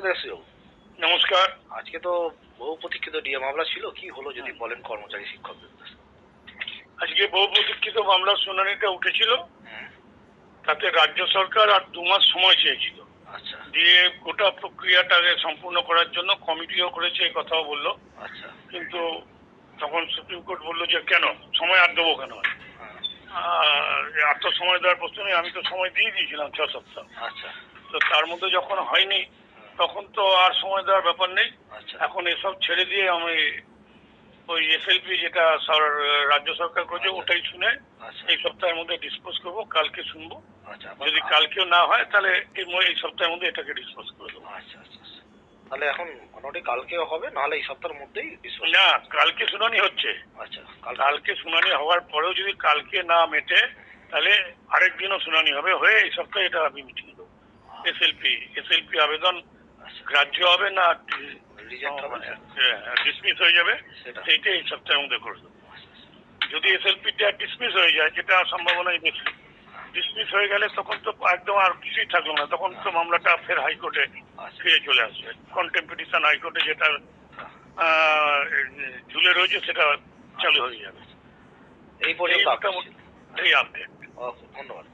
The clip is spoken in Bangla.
দেশবাবু নমস্কার। আজকে তো বহু প্রতীক্ষিত ডিএ মামলা ছিল কি হলো যদি বলেন কর্মচারী শিক্ষকদের আজকে বহু প্রতীক্ষিত মামলার শুনানিটা উঠেছিল। তাতে রাজ্য সরকার আর দু মাস সময় চেয়েছিল। আচ্ছা। দিয়ে গোটা প্রক্রিয়াটাকে সম্পূর্ণ করার জন্য কমিটিও করেছে এই কথাও বলল। আচ্ছা। কিন্তু তখন সুপ্রিম কোর্ট বলল যে কেন? সময় আর দেবো কেন? হ্যাঁ, আর এত সময় দেওয়ার প্রশ্ন নেই আমি তো সময় দিয়ে দিয়েছিলাম ছ সপ্তাহ। আচ্ছা। তো তার মধ্যে যখন হয়নি তখন তো আর সময় দেওয়ার ব্যাপার নেই। আচ্ছা। এখন এসব ছেড়ে দিয়ে আমি ওই এসএলপি যেটা রাজ্য সরকার করেছে ওটাই শুনে আচ্ছা। এই সপ্তাহের মধ্যে ডিসপোজ করব কালকে শুনব। আচ্ছা যদি কালকেও না হয় তাহলে এই সপ্তাহের মধ্যে এটাকে ডিসপোজ করে দেবো। আচ্ছা আচ্ছা আচ্ছা। তাহলে এখন মোটামুটি কালকেও হবে নাহলে এই সপ্তাহের মধ্যেই না কালকে শুনানি হচ্ছে। আচ্ছা কাল কালকে শুনানি হওয়ার পরেও যদি কালকে না মেটে তাহলে আরেক দিনও শুনানি হবে। হয়ে এই সপ্তাহে এটা আমি মিটিয়ে দেবো। এসএলপি এসএলপি আবেদন আচ্ছা গ্রাহ্য হবে না রিজেক্ট হবে ডিসমিস হয়ে যাবে। সেইটা এই সপ্তাহের মধ্যে করে দেবো। যদি এসএলপিটা ডিসমিস হয়ে যায় যেটা সম্ভাবনাই বেশি। ডিসমিস হয়ে গেলে তখন তো একদম আর কিছুই থাকল না। তখন তো মামলাটা ফের হাইকোর্টে আচ্ছা। ফিরে চলে আসবে। কন্টেম্পিটিশন হাইকোর্টে যেটা ঝুলে রয়েছে সেটা চালু হয়ে যাবে। এই পর্যন্ত এই আপডেট ধন্যবাদ।